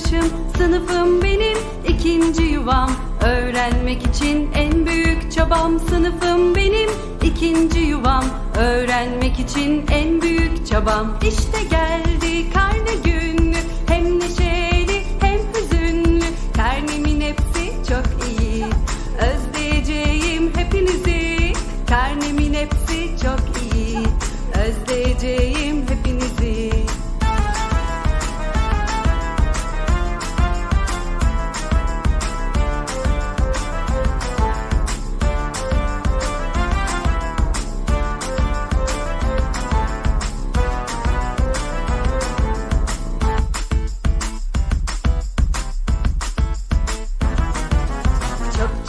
Yoldaşım Sınıfım benim ikinci yuvam. Öğrenmek için en büyük çabam. Sınıfım benim ikinci yuvam. Öğrenmek için en büyük çabam. İşte geldi karne günü. Hem neşeli hem hüzünlü. Karnemin hepsi çok iyi. Özleyeceğim hepinizi. Karnemin hepsi çok iyi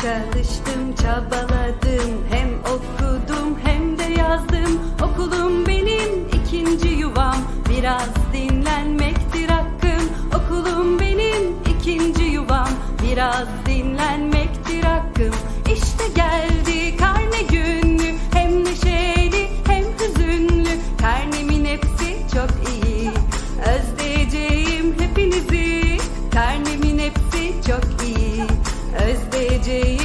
Çalıştım, çabaladım, hem okudum hem de yazdım. Okulum benim ikinci yuvam, biraz dinlenmektir hakkım. Okulum benim ikinci yuvam, biraz dinlenmektir hakkım. İşte geldi karne günü, hem neşeli hem hüzünlü. Karnemin hepsi çok iyi, özleyeceğim hepinizi. Karne DJ.